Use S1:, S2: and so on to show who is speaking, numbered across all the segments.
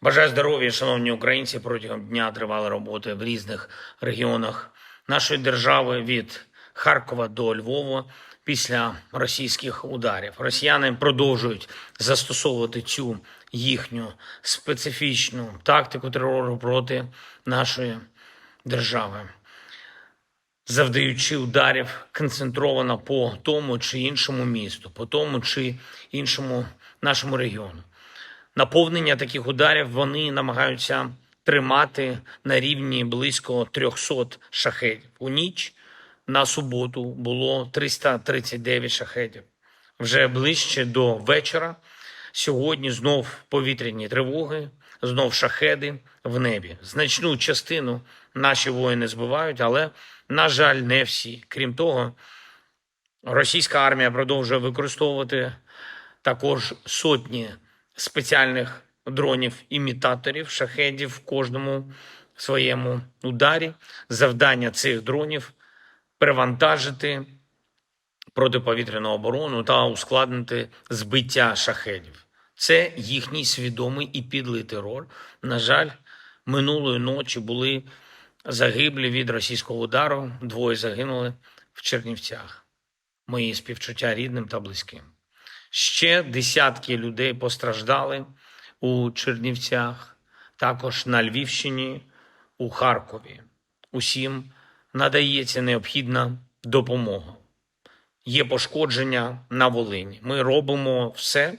S1: Бажаю здоров'я, шановні українці. Протягом дня тривали роботи в різних регіонах нашої держави від Харкова до Львова після російських ударів. Росіяни продовжують застосовувати цю їхню специфічну тактику терору проти нашої держави завдаючи ударів концентровано по тому чи іншому місту, по тому чи іншому нашому регіону. Наповнення таких ударів вони намагаються тримати на рівні близько 300 шахедів. У ніч на суботу було 339 шахедів. Вже ближче до вечора. Сьогодні знов повітряні тривоги, знов шахеди в небі. Значну частину наші воїни збивають, але, на жаль, не всі. Крім того, російська армія продовжує використовувати також сотні спеціальних дронів-імітаторів, шахедів в кожному своєму ударі. Завдання цих дронів перевантажити протиповітряну оборону та ускладнити збиття шахедів. Це їхній свідомий і підлий терор. На жаль, минулої ночі були загиблі від російського удару. Двоє загинули в Чернівцях. Мої співчуття рідним та близьким. Ще десятки людей постраждали у Чернівцях, також на Львівщині, у Харкові. Усім надається необхідна допомога. Є пошкодження на Волині. Ми робимо все,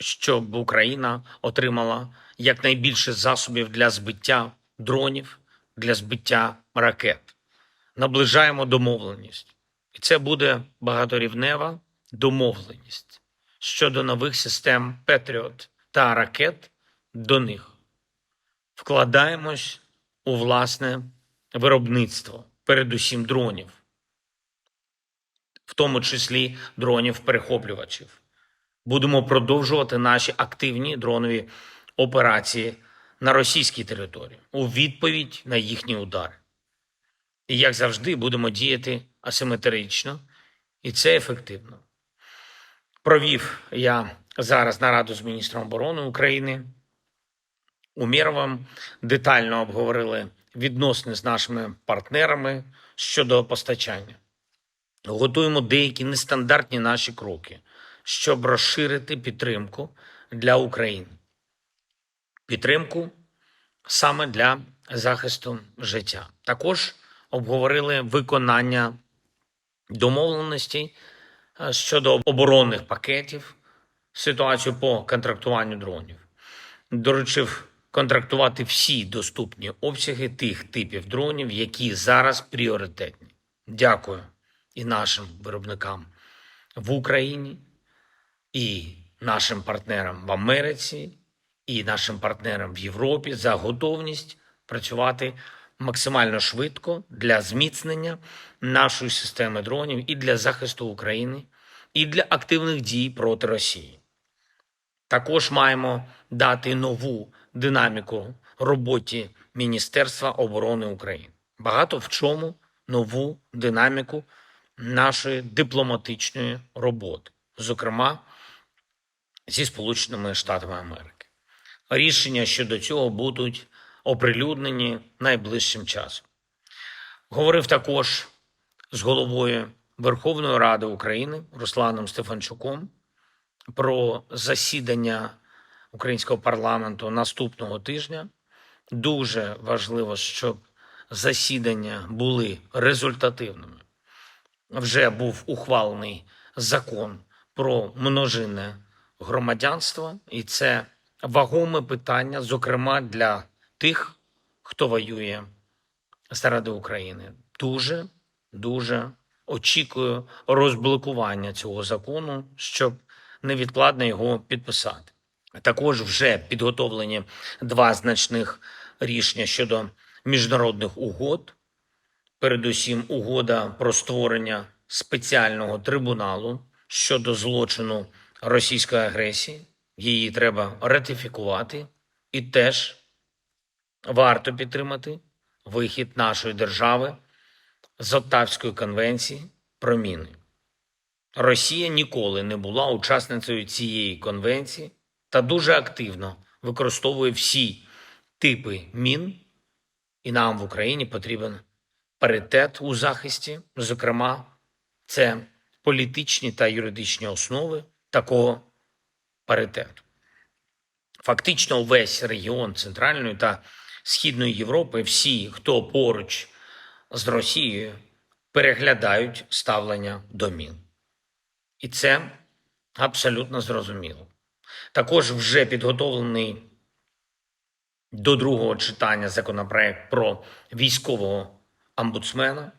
S1: щоб Україна отримала якнайбільше засобів для збиття дронів, для збиття ракет. Наближаємо домовленість. І це буде багаторівнева домовленість щодо нових систем Петріот та ракет до них. Вкладаємось у власне виробництво, передусім дронів, в тому числі дронів-перехоплювачів. Будемо продовжувати наші активні дронові операції на російській території у відповідь на їхні удари. І як завжди, будемо діяти асиметрично, і це ефективно. Провів я зараз нараду з міністром оборони України. Умєровим детально обговорили відносини з нашими партнерами щодо постачання. Готуємо деякі нестандартні наші кроки, щоб розширити підтримку для України. Підтримку саме для захисту життя. Також обговорили виконання домовленостей щодо оборонних пакетів, ситуацію по контрактуванню дронів. Доручив контрактувати всі доступні обсяги тих типів дронів, які зараз пріоритетні. Дякую і нашим виробникам в Україні, і нашим партнерам в Америці, і нашим партнерам в Європі за готовність працювати максимально швидко для зміцнення нашої системи дронів і для захисту України, і для активних дій проти Росії. Також маємо дати нову динаміку роботі Міністерства оборони України. Багато в чому нову динаміку нашої дипломатичної роботи, зокрема зі Сполученими Штатами Америки. Рішення щодо цього будуть оприлюднені найближчим часом. Говорив також з головою Верховної Ради України Русланом Стефанчуком про засідання українського парламенту наступного тижня. Дуже важливо, щоб засідання були результативними. Вже був ухвалений закон про множинне громадянство, і це вагоме питання, зокрема для тих, хто воює заради України. Дуже, дуже очікую розблокування цього закону, щоб невідкладно його підписати. Також вже підготовлені два значних рішення щодо міжнародних угод. Передусім, угода про створення спеціального трибуналу щодо злочину російської агресії. Її треба ратифікувати, і теж варто підтримати вихід нашої держави з Оттавської конвенції про міни. Росія ніколи не була учасницею цієї конвенції та дуже активно використовує всі типи мін, і нам в Україні потрібен паритет у захисті. Зокрема, це політичні та юридичні основи такого паритету. Фактично, увесь регіон Центральної та Східної Європи, всі, хто поруч з Росією, переглядають ставлення до мін. І це абсолютно зрозуміло. Також вже підготовлений до другого читання законопроект про військового омбудсмена.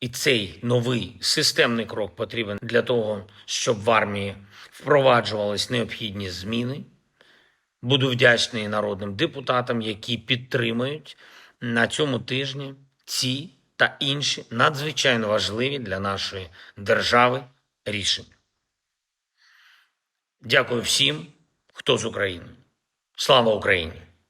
S1: І цей новий системний крок потрібен для того, щоб в армії впроваджувались необхідні зміни. Буду вдячний народним депутатам, які підтримують на цьому тижні ці та інші надзвичайно важливі для нашої держави рішення. Дякую всім, хто з України. Слава Україні!